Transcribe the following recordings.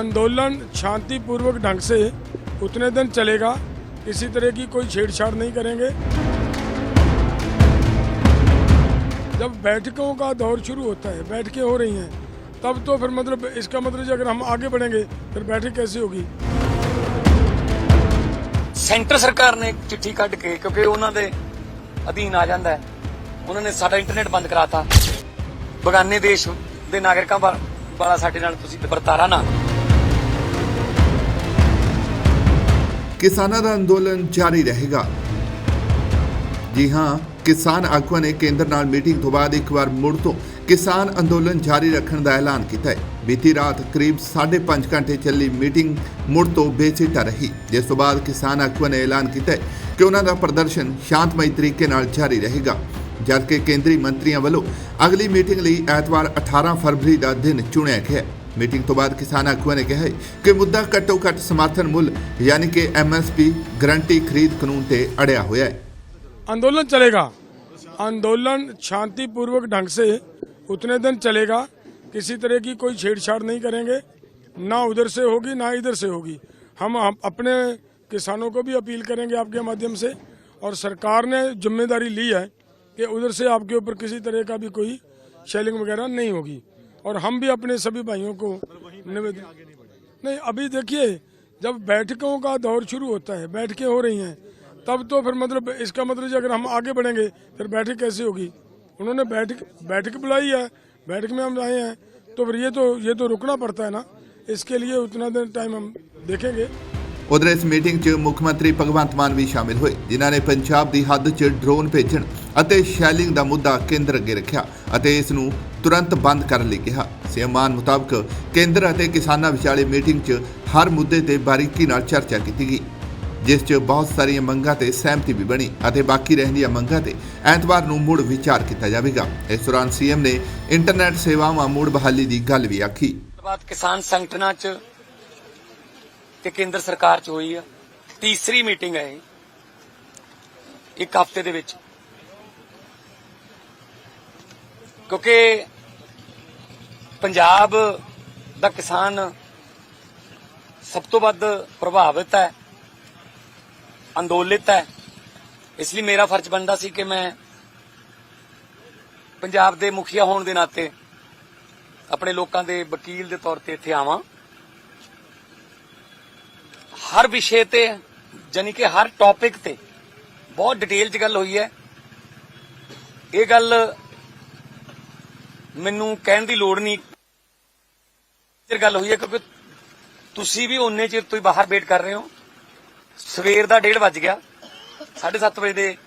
आंदोलन शांतिपूर्वक ढंग से उतने दिन चलेगा किसी तरह की कोई छेड़छाड़ नहीं करेंगे जब बैठकों का दौर शुरू होता है बैठकें हो रही हैं तब तो फिर मतलब इसका मतलब है अगर हम आगे बढ़ेंगे फिर बैठक कैसे होगी ਸੈਂਟਰ ਸਰਕਾਰ ਨੇ ਇੱਕ ਚਿੱਠੀ ਕੱਢ ਕੇ ਕਿਉਂਕਿ ਉਹਨਾਂ ਦੇ ਅਧੀਨ ਆ ਜਾਂਦਾ ਹੈ ਉਹਨਾਂ ਨੇ ਸਾਡਾ ਇੰਟਰਨੈਟ ਬੰਦ ਕਰਾਤਾ ਬਗਾਨੇ ਦੇਸ਼ ਦੇ ਨਾਗਰਿਕਾਂ ਵਾ- ਵਾਲਾ ਸਾਡੇ ਨਾਲ ਤੁਸੀਂ ਵਰਤਾਰਾ ਨਾ ਕਿਸਾਨਾਂ ਦਾ ਅੰਦੋਲਨ ਜਾਰੀ ਰਹੇਗਾ। ਜੀ ਹਾਂ, ਕਿਸਾਨ ਆਗੂਆਂ ਨੇ ਕੇਂਦਰ ਨਾਲ ਮੀਟਿੰਗ ਤੋਂ ਬਾਅਦ ਇੱਕ ਵਾਰ ਮੁੜ ਤੋਂ ਕਿਸਾਨ ਅੰਦੋਲਨ ਜਾਰੀ ਰੱਖਣ ਦਾ ਐਲਾਨ ਕੀਤਾ ਹੈ। ਬੀਤੀ ਰਾਤ ਕਰੀਬ 5.5 ਘੰਟੇ ਚੱਲੀ ਮੀਟਿੰਗ ਮੁੜ ਤੋਂ ਬੇਸਿੱਟਾ ਰਹੀ। ਜਿਸ ਤੋਂ ਬਾਅਦ ਕਿਸਾਨ ਆਗੂਆਂ ਨੇ ਐਲਾਨ ਕੀਤਾ ਹੈ ਕਿ ਉਹਨਾਂ ਦਾ ਪ੍ਰਦਰਸ਼ਨ ਸ਼ਾਂਤਮਈ ਤਰੀਕੇ ਨਾਲ ਜਾਰੀ ਰਹੇਗਾ। ਜਦਕਿ ਕੇਂਦਰੀ ਮੰਤਰੀਆਂ ਵੱਲੋਂ ਅਗਲੀ ਮੀਟਿੰਗ ਲਈ ਐਤਵਾਰ 18 ਫਰਵਰੀ ਦਾ ਦਿਨ ਚੁਣਿਆ ਗਿਆ ਹੈ। ਮੀਟਿੰਗ ਤੋਂ ਬਾਅਦ ਕਿਸਾਨ ਆਗੂਆਂ ਨੇ ਕਿਹਾ ਹੈ ਕਿ ਮੁੱਦਾ ਘੱਟੋ ਘੱਟ ਸਮਰਥਨ ਮੁੱਲ ਯਾਨੀ ਕਿ ਐਮਐਸਪੀ ਗਰੰਟੀ ਖਰੀਦ ਕਾਨੂੰਨ ਤੇ ਅੜਿਆ ਹੋਇਆ ਹੈ आंदोलन चलेगा आंदोलन शांतिपूर्वक ढंग से उतने दिन चलेगा किसी तरह की कोई छेड़छाड़ नहीं करेंगे ना उधर से होगी ना इधर से होगी हम हम अपने किसानों को भी अपील करेंगे आपके माध्यम से और सरकार ने जिम्मेदारी ली है कि उधर से आपके ऊपर किसी तरह का भी कोई शेलिंग वगैरह नहीं होगी और हम भी अपने सभी भाइयों को निवेदन नहीं अभी देखिए जब बैठकों का दौर शुरू होता है बैठकें हो रही हैं तब तो फिर मतलब इसका मतलब है अगर हम आगे बढ़ेंगे फिर बैठक कैसे होगी उन्होंने बैठक बैठक बुलाई है बैठक में हम आए हैं तो फिर ये तो ये तो रुकना पड़ता है ना इसके लिए उतना देर टाइम हम देखेंगे ਉਧਰ ਇਸ ਮੀਟਿੰਗ 'ਚ ਮੁੱਖ ਮੰਤਰੀ ਭਗਵੰਤ ਮਾਨ ਵੀ ਸ਼ਾਮਿਲ ਹੋਏ ਜਿਨ੍ਹਾਂ ਨੇ ਪੰਜਾਬ ਦੀ ਹੱਦ 'ਚ ਡਰੋਨ ਭੇਜਣ ਅਤੇ ਸ਼ੈਲਿੰਗ ਦਾ ਮੁੱਦਾ ਕੇਂਦਰ ਅੱਗੇ ਰੱਖਿਆ ਅਤੇ ਇਸ ਨੂੰ ਤੁਰੰਤ ਬੰਦ ਕਰਨ ਲਈ ਕਿਹਾ। ਸੀਐਮ ਮੁਤਾਬਕ ਕੇਂਦਰ ਅਤੇ ਕਿਸਾਨਾਂ ਵਿਚਾਲੇ ਮੀਟਿੰਗ 'ਚ ਹਰ ਮੁੱਦੇ ਤੇ ਬਾਰੀਕੀ ਨਾਲ ਚਰਚਾ ਕੀਤੀ ਗਈ, ਜਿਸ 'ਚ ਬਹੁਤ ਸਾਰੀਆਂ ਮੰਗਾਂ ਤੇ ਸਹਿਮਤੀ ਵੀ ਬਣੀ ਅਤੇ ਬਾਕੀ ਰਹਿੰਦੀਆਂ ਮੰਗਾਂ ਤੇ ਐਤਵਾਰ ਨੂੰ ਮੁੜ ਵਿਚਾਰ ਕੀਤਾ ਜਾਵੇਗਾ। ਇਸ ਦੌਰਾਨ ਸੀਐਮ ਨੇ ਇੰਟਰਨੈਟ ਸੇਵਾਵਾਂ ਮੁੜ ਬਹਾਲੀ ਦੀ ਗੱਲ ਵੀ ਆਖੀ। ਬਾਅਦ ਕਿਸਾਨ ਸੰਗਠਨਾਂ 'ਚ ਤੇ ਕੇਂਦਰ ਸਰਕਾਰ 'ਚ ਹੋਈ ਆ। ਤੀਸਰੀ ਮੀਟਿੰਗ ਹੈ ਇੱਕ ਹਫ਼ਤੇ ਦੇ ਵਿੱਚ। ਕਿਉਂਕਿ ਪੰਜਾਬ ਦਾ ਕਿਸਾਨ ਸਭ ਤੋਂ ਵੱਧ ਪ੍ਰਭਾਵਿਤ ਹੈ, ਅੰਦੋਲਿਤ ਹੈ। ਇਸ ਲਈ ਮੇਰਾ ਫਰਜ਼ ਬਣਦਾ ਸੀ ਕਿ ਮੈਂ ਪੰਜਾਬ ਦੇ ਮੁਖੀਆ ਹੋਣ ਦੇ ਨਾਤੇ ਆਪਣੇ ਲੋਕਾਂ ਦੇ ਵਕੀਲ ਦੇ ਤੌਰ ਤੇ ਇੱਥੇ ਆਵਾਂ। ਹਰ ਵਿਸ਼ੇ ਤੇ ਜਾਨੀ ਕਿ ਹਰ ਟੌਪਿਕ ਤੇ ਬਹੁਤ ਡਿਟੇਲ 'ਚ ਗੱਲ ਹੋਈ ਹੈ। ਇਹ ਗੱਲ ਮੈਨੂੰ ਕਹਿਣ ਦੀ ਲੋੜ ਨਹੀਂ ਇਹ ਗੱਲ ਹੋਈ ਹੈ ਕਿਉਂਕਿ ਤੁਸੀਂ ਵੀ ਉਨੇ ਚਿਰ ਤੋਂ ਹੀ ਬਾਹਰ ਵੇਟ ਕਰ ਰਹੇ ਹੋ। ਸਵੇਰ ਦਾ 1:30 ਵੱਜ ਗਿਆ। 7:30 ਵਜੇ ਦੇ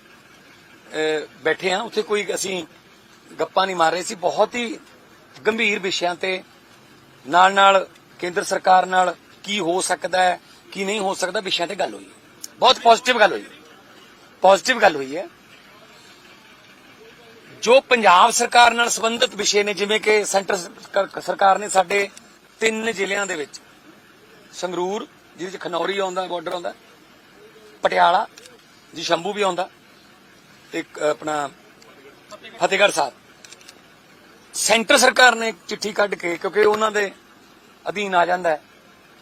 ਬੈਠੇ ਆ ਉੱਥੇ ਕੋਈ ਅਸੀਂ ਗੱਪਾਂ ਨਹੀਂ ਮਾਰ ਰਹੇ ਸੀ। ਬਹੁਤ ਹੀ ਗੰਭੀਰ ਵਿਸ਼ਿਆਂ ਤੇ ਨਾਲ ਨਾਲ ਕੇਂਦਰ ਸਰਕਾਰ ਨਾਲ ਕੀ ਹੋ ਸਕਦਾ ਹੈ, ਕੀ ਨਹੀਂ ਹੋ ਸਕਦਾ, ਵਿਸ਼ਿਆਂ ਤੇ ਗੱਲ ਹੋਈ ਬਹੁਤ ਪੋਜ਼ਿਟਿਵ ਗੱਲ ਹੋਈ ਪੋਜ਼ਿਟਿਵ ਗੱਲ ਹੋਈ ਹੈ। ਜੋ ਪੰਜਾਬ ਸਰਕਾਰ ਨਾਲ ਸੰਬੰਧਿਤ ਵਿਸ਼ੇ ਨੇ, ਜਿਵੇਂ ਕਿ ਸੈਂਟਰ ਸਰਕਾਰ ਨੇ ਸਾਡੇ ਤਿੰਨ ਜ਼ਿਲ੍ਹਿਆਂ ਦੇ ਵਿੱਚ। ਸੰਗਰੂਰ, ਜਿਹਦੇ ਚ ਖਨੌਰੀ ਆਉਂਦਾ ਬਾਰਡਰ ਆਉਂਦਾ। ਪਟਿਆਲਾ, ਜੀ ਸ਼ੰਭੂ ਵੀ ਆਉਂਦਾ। ਤੇ ਇੱਕ ਆਪਣਾ ਫਤਿਹਗੜ੍ਹ ਸਾਹਿਬ। ਸੈਂਟਰ ਸਰਕਾਰ ਨੇ ਚਿੱਠੀ ਕੱਢ ਕੇ, ਕਿਉਂਕਿ ਉਹਨਾਂ ਦੇ ਅਧੀਨ ਆ ਜਾਂਦਾ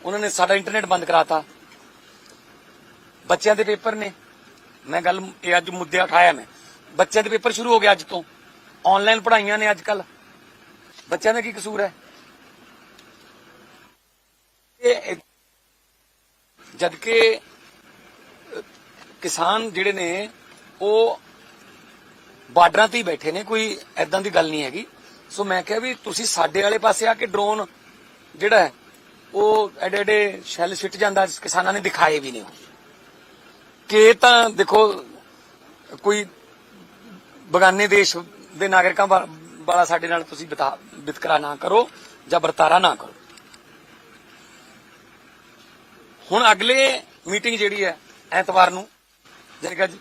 ਉਹਨਾਂ ਨੇ ਸਾਡਾ ਇੰਟਰਨੈਟ ਬੰਦ ਕਰਾਤਾ। ਬੱਚਿਆਂ ਦੇ ਪੇਪਰ ਨੇ। ਮੈਂ ਗੱਲ, ਇਹ ਅੱਜ ਮੁੱਦੇ ਉਠਾਇਆ ਮੈਂ। ਬੱਚਿਆਂ ਦੇ ਪੇਪਰ ਸ਼ੁਰੂ ਹੋ ਗਏ ਅੱਜ ਤੋਂ। ਆਨਲਾਈਨ ਪੜ੍ਹਾਈਆਂ ਨੇ ਅੱਜ ਕੱਲ ਬੱਚਿਆਂ ਦਾ ਕੀ ਕਸੂਰ ਹੈ? ਜਦ ਕਿ ਕਿਸਾਨ ਜਿਹੜੇ ਨੇ, ਉਹ ਬਾਰਡਰਾਂ ਤੇ ਹੀ ਬੈਠੇ ਨੇ, ਕੋਈ ਐਦਾਂ ਦੀ ਗੱਲ ਨਹੀਂ ਹੈਗੀ ਸੋ ਮੈਂ ਕਿਹਾ ਵੀ ਤੁਸੀਂ ਸਾਡੇ ਵਾਲੇ ਪਾਸੇ ਆ ਕੇ ਡਰੋਨ ਜਿਹੜਾ ਉਹ ਐਡੇ ਐਡੇ ਸ਼ੈਲ ਸਿੱਟ ਜਾਂਦਾ, ਕਿਸਾਨਾਂ ਨੇ ਦਿਖਾਏ ਵੀ ਨੇ ਉਹ। ਕਿ ਤਾਂ ਦੇਖੋ, ਕੋਈ ਬਗਾਨੇ ਦੇਸ਼ ਦੇ ਨਾਗਰਿਕਾਂ ਵਾਲਾ ਸਾਡੇ ਨਾਲ ਤੁਸੀਂ ਬਿਤਾ- ਵਿਤਕਰਾ ਨਾ ਕਰੋ ਜਾਂ ਵਰਤਾਰਾ ਨਾ ਕਰੋ ਹੁਣ ਅਗਲੇ ਮੀਟਿੰਗ ਜਿਹੜੀ ਹੈ ਐਤਵਾਰ ਨੂੰ ਜਾਣੀ ਕਿ ਅੱਜ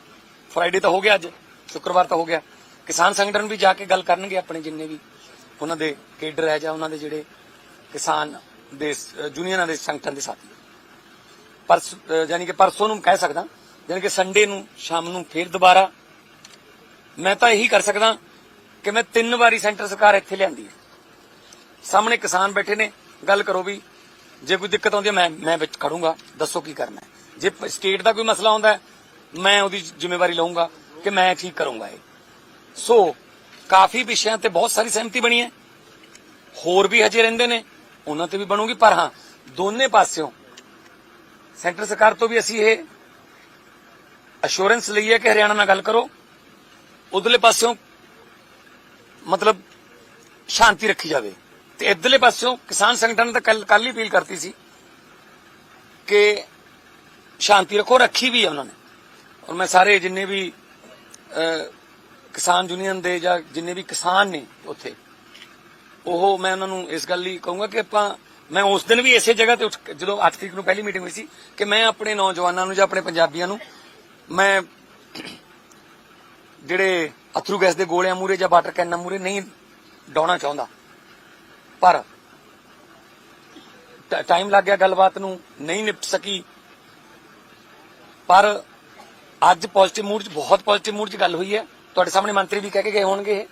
ਫਰਾਈਡੇ ਤਾਂ ਹੋ ਗਿਆ ਅੱਜ ਸ਼ੁੱਕਰਵਾਰ ਤਾਂ ਹੋ ਗਿਆ ਕਿਸਾਨ ਸੰਗਠਨ ਵੀ ਜਾ ਕੇ ਗੱਲ ਕਰਨਗੇ ਆਪਣੇ ਜਿੰਨੇ ਵੀ ਉਹਨਾਂ ਦੇ ਕੇਡਰ ਹੈ ਜਾਂ ਉਹਨਾਂ ਦੇ ਜਿਹੜੇ ਕਿਸਾਨ ਦੇ ਸ- ਯੂਨੀਅਨਾਂ ਦੇ ਸੰਗਠਨ ਦੇ ਸਾਥੀ। ਪਰਸ ਅ, ਜਾਣੀ ਕਿ ਪਰਸੋਂ ਨੂੰ ਕਹਿ ਸਕਦਾ ਜਾਣੀ ਕਿ ਸੰਡੇ ਨੂੰ ਸ਼ਾਮ ਨੂੰ ਫੇਰ ਦੁਬਾਰਾ। ਮੈਂ ਤਾਂ ਇਹੀ ਕਰ ਸਕਦਾ ਕਿ ਮੈਂ ਤਿੰਨ ਵਾਰੀ ਸੈਂਟਰ ਸਰਕਾਰ ਇੱਥੇ ਲਿਆਂਦੀ ਹੈ। ਸਾਹਮਣੇ ਕਿਸਾਨ ਬੈਠੇ ਨੇ ਗੱਲ ਕਰੋ ਵੀ ਜੇ ਕੋਈ ਦਿੱਕਤ ਆਉਂਦੀ ਹੈ, ਮੈਂ ਮੈਂ ਵਿੱਚ ਖੜੂੰਗਾ। ਦੱਸੋ ਕੀ ਕਰਨਾ ਹੈ। ਜੇ ਸਟੇਟ ਦਾ ਕੋਈ ਮਸਲਾ ਆਉਂਦਾ ਹੈ, ਮੈਂ ਉਹਦੀ ਜ਼ਿੰਮੇਵਾਰੀ ਲਵਾਂਗਾ ਕਿ ਮੈਂ ਠੀਕ ਕਰੂੰਗਾ ਇਹ। ਸੋ ਕਾਫੀ ਵਿਸ਼ਿਆਂ ਤੇ ਬਹੁਤ ਸਾਰੀ ਸਹਿਮਤੀ ਬਣੀ ਹੈ। ਹੋਰ ਵੀ ਹਜੇ ਰਹਿੰਦੇ ਨੇ, ਉਹਨਾਂ ਤੇ ਵੀ ਬਣੂਗੀ, ਪਰ ਹਾਂ, ਦੋਨੇ ਪਾਸਿਓਂ ਸੈਂਟਰ ਸਰਕਾਰ ਤੋਂ ਵੀ ਅਸੀਂ ਇਹ ਅਸ਼ੋਰੈਂਸ ਲਈ ਹੈ ਕਿ ਹਰਿਆਣਾ ਨਾਲ ਗੱਲ ਕਰੋ। ਉਧਰਲੇ ਪਾਸਿਓਂ ਮਤਲਬ ਸ਼ਾਂਤੀ ਰੱਖੀ ਜਾਵੇ। ਤੇ ਇਧਰਲੇ ਪਾਸਿਓਂ ਕਿਸਾਨ ਸੰਗਠਨ ਨੇ ਤਾਂ ਕੱਲ ਕੱਲ ਹੀ ਅਪੀਲ ਕਰਤੀ ਸੀ ਕਿ ਸ਼ਾਂਤੀ ਰੱਖੋ, ਰੱਖੀ ਵੀ ਹੈ ਉਹਨਾਂ ਨੇ। ਔਰ ਮੈਂ ਸਾਰੇ ਜਿੰਨੇ ਵੀ ਕਿਸਾਨ ਯੂਨੀਅਨ ਦੇ ਜਾਂ ਜਿੰਨੇ ਵੀ ਕਿਸਾਨ ਨੇ ਉੱਥੇ, ਉਹ ਮੈਂ ਉਹਨਾਂ ਨੂੰ ਇਸ ਗੱਲ ਲਈ ਕਹੂੰਗਾ ਕਿ ਆਪਾਂ, ਮੈਂ ਉਸ ਦਿਨ ਵੀ ਇਸੇ ਜਗ੍ਹਾ ਤੇ ਉੱਠ ਜਦੋਂ 8 ਤਰੀਕ ਨੂੰ ਪਹਿਲੀ ਮੀਟਿੰਗ ਹੋਈ ਸੀ, ਕਿ ਮੈਂ ਆਪਣੇ ਨੌਜਵਾਨਾਂ ਨੂੰ ਜਾਂ ਆਪਣੇ ਪੰਜਾਬੀਆਂ ਨੂੰ, ਮੈਂ ਜਿਹੜੇ ਅਥਰੂ ਗੈਸ ਦੇ ਗੋਲਿਆਂ ਮੂਰੇ ਜਾਂ ਵਾਟਰ ਕੈਨਾਂ ਮੂਰੇ ਨਹੀਂ ਡਾਉਣਾ ਚਾਹੁੰਦਾ। ਪਰ ਟਾਈਮ ਲੱਗ ਗਿਆ ਗੱਲਬਾਤ ਨੂੰ ਨਹੀਂ ਨਿਪਟ ਸਕੀ। ਪਰ ਅੱਜ ਪੋਜ਼ਿਟਿਵ ਮੂਡ 'ਚ ਬਹੁਤ ਪੋਜ਼ਿਟਿਵ ਮੂਡ 'ਚ ਗੱਲ ਹੋਈ ਹੈ। ਤੁਹਾਡੇ ਸਾਹਮਣੇ ਮੰਤਰੀ ਵੀ ਕਹਿ ਕੇ ਗਏ ਹੋਣਗੇ ਇਹ,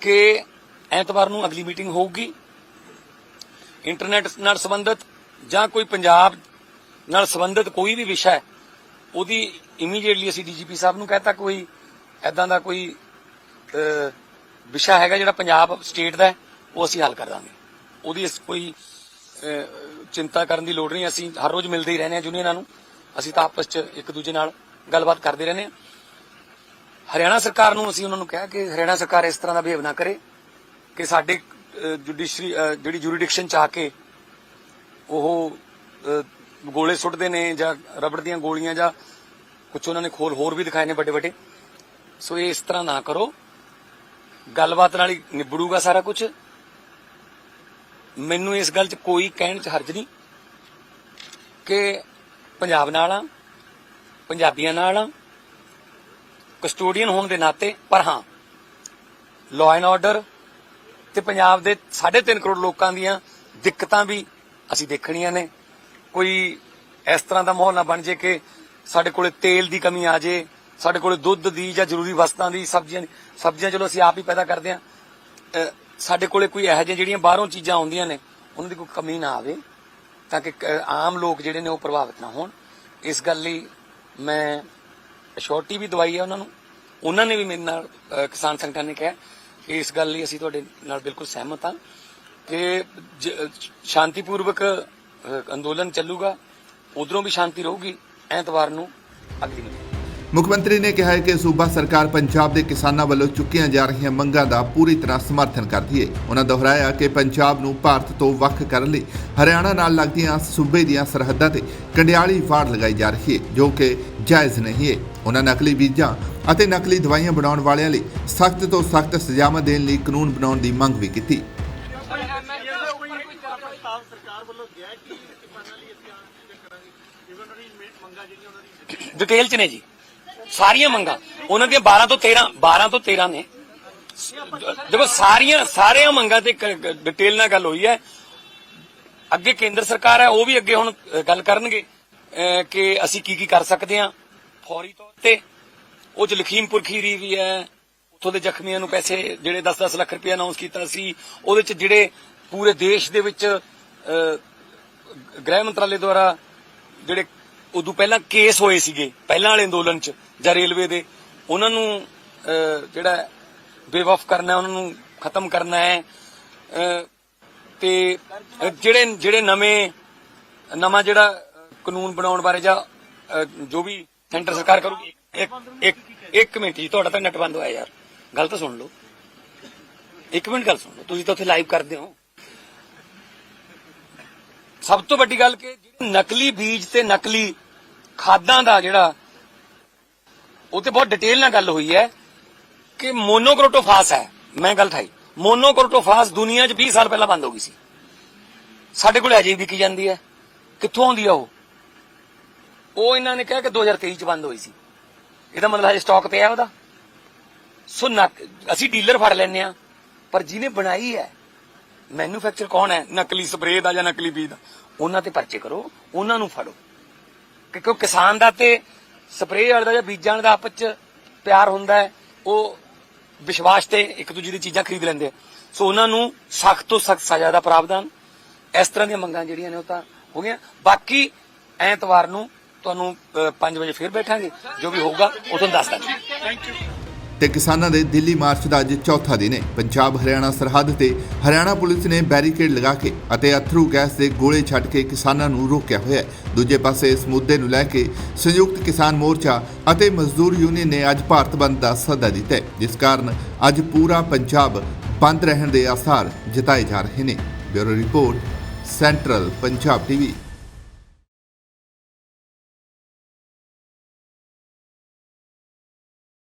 ਕਿ ਐਤਵਾਰ ਨੂੰ ਅਗਲੀ ਮੀਟਿੰਗ ਹੋਊਗੀ। ਇੰਟਰਨੈਟ ਨਾਲ ਸੰਬੰਧਿਤ ਜਾਂ ਕੋਈ ਪੰਜਾਬ ਨਾਲ ਸੰਬੰਧਿਤ ਕੋਈ ਵੀ ਵਿਸ਼ਾ ਉਹਦੀ ਇਮੀਡੀਏਟਲੀ ਅਸੀਂ ਡੀਜੀਪੀ ਸਾਹਿਬ ਨੂੰ ਕਹਤਾ ਕੋਈ ਐਦਾਂ ਦਾ ਕੋਈ ਵਿਸ਼ਾ ਹੈਗਾ ਜਿਹੜਾ ਪੰਜਾਬ ਸਟੇਟ ਦਾ ਉਹ ਅਸੀਂ ਹੱਲ ਕਰ ਦਾਂਗੇ। ਉਹਦੀ ਇਸ ਕੋਈ ਚਿੰਤਾ ਕਰਨ ਦੀ ਲੋੜ ਨਹੀਂ। ਅਸੀਂ ਹਰ ਰੋਜ਼ ਮਿਲਦੇ ਹੀ ਰਹਿੰਦੇ ਹਾਂ ਯੂਨੀਅਨਾਂ ਨੂੰ। ਅਸੀਂ ਤਾਂ ਆਪਸ 'ਚ ਇੱਕ ਦੂਜੇ ਨਾਲ ਗੱਲਬਾਤ ਕਰਦੇ ਰਹਿੰਦੇ ਹਾਂ। ਹਰਿਆਣਾ ਸਰਕਾਰ ਨੂੰ ਅਸੀਂ ਉਹਨਾਂ ਨੂੰ ਕਿਹਾ ਕਿ ਹਰਿਆਣਾ ਸਰਕਾਰ ਇਸ ਤਰ੍ਹਾਂ ਦਾ ਬਿਹੇਵ ਨਾ ਕਰੇ ਕਿ ਸਾਡੇ ਜੁਡੀਸ਼ਰੀ ਜਿਹੜੀ ਜੁਰੀਡਿਕਸ਼ਨ ਚ ਆ ਕੇ ਉਹ ਗੋਲੇ ਸੁੱਟਦੇ ਨੇ ਜਾਂ ਰਬੜ ਦੀਆਂ ਗੋਲੀਆਂ ਜਾਂ ਕੁਝ ਉਹਨਾਂ ਨੇ ਖੋਲ ਹੋਰ ਵੀ ਦਿਖਾਏ ਨੇ ਵੱਡੇ ਵੱਡੇ। ਸੋ ਇਹ ਇਸ ਤਰ੍ਹਾਂ ਨਾ ਕਰੋ। ਗੱਲਬਾਤ ਨਾਲ ਹੀ ਨਿਬੜੂਗਾ ਸਾਰਾ ਕੁਝ ਮੈਨੂੰ ਇਸ ਗੱਲ 'ਚ ਕੋਈ ਕਹਿਣ 'ਚ ਹਰਜ ਨਹੀਂ ਕਿ ਪੰਜਾਬ ਨਾਲ ਆ, ਪੰਜਾਬੀਆਂ ਨਾਲ ਆ ਕਸਟੋਡੀਅਨ ਹੋਣ ਦੇ ਨਾਤੇ, ਪਰ ਹਾਂ ਲਾਅ ਐਂਡ ਆਰਡਰ ਤੇ ਪੰਜਾਬ ਦੇ 3.5 ਕਰੋੜ ਲੋਕਾਂ ਦੀਆਂ ਦਿੱਕਤਾਂ ਵੀ ਅਸੀਂ ਦੇਖਣੀਆਂ ਨੇ। ਕੋਈ ਇਸ ਤਰ੍ਹਾਂ ਦਾ ਮਾਹੌਲ ਨਾ ਬਣ ਜੇ ਕਿ ਸਾਡੇ ਕੋਲੇ ਤੇਲ ਦੀ ਕਮੀ ਆ ਜੇ, ਸਾਡੇ ਕੋਲੇ ਦੁੱਧ ਦੀ ਜਾਂ ਜ਼ਰੂਰੀ ਵਸਤਾਂ ਦੀ ਸਬਜ਼ੀਆਂ ਸਬਜ਼ੀਆਂ ਚਲੋ ਅਸੀਂ ਆਪ ਹੀ ਪੈਦਾ ਕਰਦੇ ਹਾਂ ਸਾਡੇ ਕੋਲੇ ਕੋਈ ਇਹੋ ਜਿਹੀਆਂ ਜਿਹੜੀਆਂ ਬਾਹਰੋਂ ਚੀਜ਼ਾਂ ਆਉਂਦੀਆਂ ਨੇ ਉਹਨਾਂ ਦੀ ਕੋਈ ਕਮੀ ਨਾ ਆਵੇ ਤਾਂ ਕਿ ਆਮ ਲੋਕ ਜਿਹੜੇ ਨੇ ਉਹ ਪ੍ਰਭਾਵਿਤ ਨਾ ਹੋਣ। ਇਸ ਗੱਲ ਲਈ ਮੈਂ ਅਸ਼ੋਰਟੀ ਵੀ ਦਵਾਈ ਹੈ ਉਹਨਾਂ ਨੂੰ। ਉਹਨਾਂ ਨੇ ਵੀ ਮੇਰੇ ਨਾਲ ਕਿਸਾਨ ਸੰਗਠਨ ਨੇ ਕਿਹਾ ਕਿ ਇਸ ਗੱਲ ਲਈ ਅਸੀਂ ਤੁਹਾਡੇ ਨਾਲ ਬਿਲਕੁਲ ਸਹਿਮਤ ਹਾਂ ਕਿ ਜ- ਸ਼ਾਂਤੀਪੂਰਵਕ ਅਹ, ਅੰਦੋਲਨ ਚੱਲੂਗਾ। ਉਧਰੋਂ ਵੀ ਸ਼ਾਂਤੀ ਰਹੂਗੀ ਐਤਵਾਰ ਨੂੰ ਅਗਲੀ ਮੀਟਿੰਗ। ਮੁੱਖ ਮੰਤਰੀ ਨੇ ਕਿਹਾ ਹੈ ਕਿ ਸੂਬਾ ਸਰਕਾਰ ਪੰਜਾਬ ਦੇ ਕਿਸਾਨਾਂ ਵੱਲੋਂ ਚੁੱਕੀਆਂ ਜਾ ਰਹੀਆਂ ਮੰਗਾਂ ਦਾ ਪੂਰੀ ਤਰ੍ਹਾਂ ਸਮਰਥਨ ਕਰਦੀ ਹੈ। ਉਹਨਾਂ ਦੁਹਰਾਇਆ ਕਿ ਪੰਜਾਬ ਨੂੰ ਭਾਰਤ ਤੋਂ ਵੱਖ ਕਰਨ ਲਈ ਹਰਿਆਣਾ ਨਾਲ ਲੱਗਦੀਆਂ ਸੂਬੇ ਦੀਆਂ ਸਰਹੱਦਾਂ ਤੇ ਕੰਡਿਆਲੀ ਫਾੜ ਲਗਾਈ ਜਾ ਰਹੀ ਹੈ, ਜੋ ਕਿ ਜਾਇਜ਼ ਨਹੀਂ ਹੈ। ਉਹਨਾਂ ਨਕਲੀ ਬੀਜਾਂ ਅਤੇ ਨਕਲੀ ਦਵਾਈਆਂ ਬਣਾਉਣ ਵਾਲਿਆਂ ਲਈ ਸਖਤ ਤੋਂ ਸਖਤ ਸਜ਼ਾਵਾਂ ਦੇਣ ਲਈ ਕਾਨੂੰਨ ਬਣਾਉਣ ਦੀ ਮੰਗ ਵੀ ਕੀਤੀ। ਡਿਟੇਲ ਚ ਨੇ ਜੀ। ਸਾਰੀਆਂ ਮੰਗਾਂ। ਉਹਨਾਂ ਦੀਆਂ 12 ਤੋਂ 13 12 ਤੋਂ 13 ਨੇ। ਦੇਖੋ, ਸਾਰੀਆਂ ਸਾਰੀਆਂ ਮੰਗਾਂ ਤੇ ਡਿਟੇਲ ਨਾਲ ਗੱਲ ਹੋਈ ਹੈ। ਅੱਗੇ ਕੇਂਦਰ ਸਰਕਾਰ ਹੈ, ਉਹ ਵੀ ਅੱਗੇ ਹੁਣ ਗੱਲ ਕਰਨਗੇ ਕਿ ਅਸੀਂ ਕੀ ਕੀ ਕਰ ਸਕਦੇ ਹਾਂ। ਫੌਰੀ ਤੌਰ ਤੇ, ਉਹ ਚ ਲਖੀਮਪੁਰ ਖੀਰੀ ਵੀ ਹੈ। ਉੱਥੋਂ ਦੇ ਜ਼ਖਮੀਆਂ ਨੂੰ ਪੈਸੇ, ਜਿਹੜੇ 10-10 ਲੱਖ ਰੁਪਏ ਅਨਾਉਂਸ ਕੀਤਾ ਸੀ, ਉਹਦੇ ਚ ਜਿਹੜੇ ਪੂਰੇ ਦੇਸ਼ ਦੇ ਵਿੱਚ ਗ੍ਰਹਿ ਮੰਤਰਾਲੇ ਦੁਆਰਾ ਜਿਹੜੇ ਉਦੋਂ ਪਹਿਲਾਂ ਕੇਸ ਹੋਏ ਸੀਗੇ ਪਹਿਲਾਂ ਵਾਲੇ ਅੰਦੋਲਨ ਚ ਜਾਂ ਰੇਲਵੇ ਦੇ। ਉਹਨਾਂ ਨੂੰ ਜਿਹੜਾ ਬੇਵਫ ਕਰਨਾ ਹੈ, ਉਹਨਾਂ ਨੂੰ ਖਤਮ ਕਰਨਾ ਹੈ। ਤੇ ਜਿਹੜੇ ਜਿਹੜੇ ਨਵੇਂ ਨਵਾਂ ਜਿਹੜਾ ਕਾਨੂੰਨ ਬਣਾਉਣ ਬਾਰੇ ਜਾਂ ਜੋ ਵੀ ਸੈਂਟਰ ਸਰਕਾਰ ਕਰੂਗੀ ਇੱਕ ਇੱਕ ਇੱਕ ਮਿੰਟ ਜੀ ਤੁਹਾਡਾ ਤਾਂ ਨੈਟ ਬੰਦ ਹੋਇਆ ਯਾਰ। ਗੱਲ ਤਾਂ ਸੁਣ ਲਓ। ਇੱਕ ਮਿੰਟ ਗੱਲ ਸੁਣ ਲਓ ਤੁਸੀਂ ਤਾਂ ਉੱਥੇ ਲਾਈਵ ਕਰਦੇ ਹੋ। ਸਭ ਤੋਂ ਵੱਡੀ ਗੱਲ ਕਿ ਜਿਹੜੇ ਨਕਲੀ ਬੀਜ ਤੇ ਨਕਲੀ ਖਾਦਾਂ ਦਾ ਜਿਹੜਾ, ਉਹ ਤੇ ਬਹੁਤ ਡਿਟੇਲ ਨਾਲ ਗੱਲ ਹੋਈ ਹੈ ਕਿ ਮੋਨੋਕ੍ਰੋਟੋਫਾਸ ਹੈ। ਮੈਂ ਗੱਲ ਠਾਈ। ਮੋਨੋਕ੍ਰੋਟੋਫਾਸ ਦੁਨੀਆ 'ਚ 20 ਸਾਲ ਪਹਿਲਾਂ ਬੰਦ ਹੋ ਗਈ ਸੀ। ਸਾਡੇ ਕੋਲ ਅਜੇ ਵੀ ਵਿਕੀ ਜਾਂਦੀ ਹੈ। ਕਿੱਥੋਂ ਆਉਂਦੀ ਆ ਉਹ? ਉਹ ਇਹਨਾਂ ਨੇ ਕਿਹਾ ਕਿ 2023 ਚ ਬੰਦ ਹੋਈ ਸੀ। ਇਹਦਾ ਮਤਲਬ ਹਜੇ ਸਟਾਕ ਪਿਆ ਉਹਦਾ। ਸੋ ਨਕ- ਅਸੀਂ ਡੀਲਰ ਫੜ ਲੈਨੇ ਆ ਪਰ ਜਿਹਨੇ ਬਣਾਈ ਹੈ ਮੈਨੂਫੈਕਚਰ ਕੌਣ ਹੈ? ਨਕਲੀ ਸਪਰੇਅ ਦਾ ਜਾਂ ਨਕਲੀ ਬੀਜ ਦਾ? ਉਹਨਾਂ ਤੇ ਪਰਚੇ ਕਰੋ, ਉਹਨਾਂ ਨੂੰ ਫੜੋ। ਕਿਉਂਕਿ ਕਿਸਾਨ ਦਾ ਤੇ ਸਪਰੇਅ ਵਾਲੇ ਦਾ ਜਾਂ ਬੀਜਾਂ ਵਾਲੇ ਦਾ ਆਪਸ ਚ ਪਿਆਰ ਹੁੰਦਾ ਹੈ, ਉਹ ਵਿਸ਼ਵਾਸ ਤੇ ਇੱਕ ਦੂਜੇ ਦੀ ਚੀਜ਼ਾਂ ਖਰੀਦ ਲੈਂਦੇ ਸੋ ਉਹਨਾਂ ਨੂੰ ਸਖਤ ਤੋਂ ਸਖਤ ਸਜ਼ਾ ਦਾ ਪ੍ਰਾਵਧਾਨ ਇਸ ਤਰ੍ਹਾਂ ਦੀਆਂ ਮੰਗਾਂ ਜਿਹੜੀਆਂ ਨੇ ਉਹ ਤਾਂ ਹੋ ਗਈਆਂ। ਬਾਕੀ ਐਤਵਾਰ ਨੂੰ ਤੁਹਾਨੂੰ 5 ਵਜੇ ਫੇਰ ਬੈਠਾਂਗੇ। ਜੋ ਵੀ ਹੋਊਗਾ, ਉਹ ਤੁਹਾਨੂੰ ਦੱਸ ਦਾਂਗੇ। ਤੇ ਕਿਸਾਨਾਂ ਦੇ ਦਿੱਲੀ ਮਾਰਚ ਦਾ ਅੱਜ ਚੌਥਾ ਦਿਨ ਹੈ। ਪੰਜਾਬ ਹਰਿਆਣਾ ਸਰਹੱਦ ਤੇ ਹਰਿਆਣਾ ਪੁਲਿਸ ਨੇ ਬੈਰੀਕੇਡ ਲਗਾ ਕੇ ਅਤੇ ਅਥਰੂ ਗੈਸ ਦੇ ਗੋਲੇ ਛੱਡ ਕੇ ਕਿਸਾਨਾਂ ਨੂੰ ਰੋਕਿਆ ਹੋਇਆ ਹੈ। ਦੂਜੇ ਪਾਸੇ ਇਸ ਮੁੱਦੇ ਨੂੰ ਲੈ ਕੇ ਸੰਯੁਕਤ ਕਿਸਾਨ ਮੋਰਚਾ ਅਤੇ ਮਜ਼ਦੂਰ ਯੂਨੀਅਨ ਨੇ ਅੱਜ ਭਾਰਤ ਬੰਦ ਦਾ ਸੱਦਾ ਦਿੱਤਾ ਹੈ, ਜਿਸ ਕਾਰਨ ਅੱਜ ਪੂਰਾ ਪੰਜਾਬ ਬੰਦ ਰਹਿਣ ਦੇ ਆਸਾਰ ਜਤਾਏ ਜਾ ਰਹੇ ਨੇ। Bureau report, central Punjab TV.